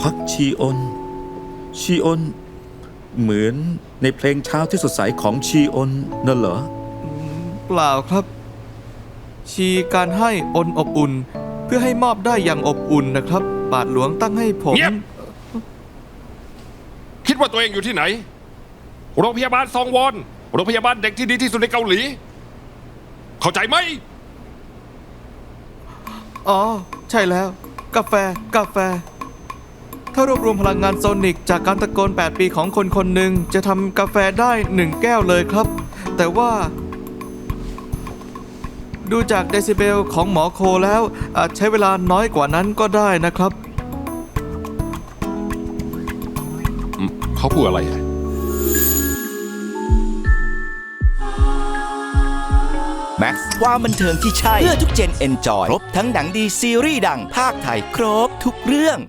พักชีออนชีออนเหมือนในเพลงเช้าที่สดใสของชีออนนั่นเหรอ เปล่าครับ ชีการให้อนอบอุ่น เพื่อให้มอบได้อย่างอบอุ่นนะครับ บาทหลวงตั้งให้ผม เงียบ คิดว่าตัวเองอยู่ที่ไหน โรงพยาบาลซองวอน โรงพยาบาลเด็กที่ดีที่สุดในเกาหลี เข้าใจไหม อ๋อ ใช่แล้ว กาแฟ กาแฟ ถ้ารวบรวมพลังงานโซนิกจากการตะโกน 8 ปีของคนคนหนึ่งจะทำกาแฟได้หนึ่งแก้วเลยครับ แต่ว่า ดูจากเดซิเบลของหมอโคแล้วอาจใช้เวลาน้อยกว่านั้นก็ได้นะครับ เขาพูดอะไรแม็กซ์ความบันเทิงที่ใช่ เพื่อทุกเจนเอนจอย ครบทั้งหนังดีซีรีส์ดังภาคไทย ครบทุกเรื่อง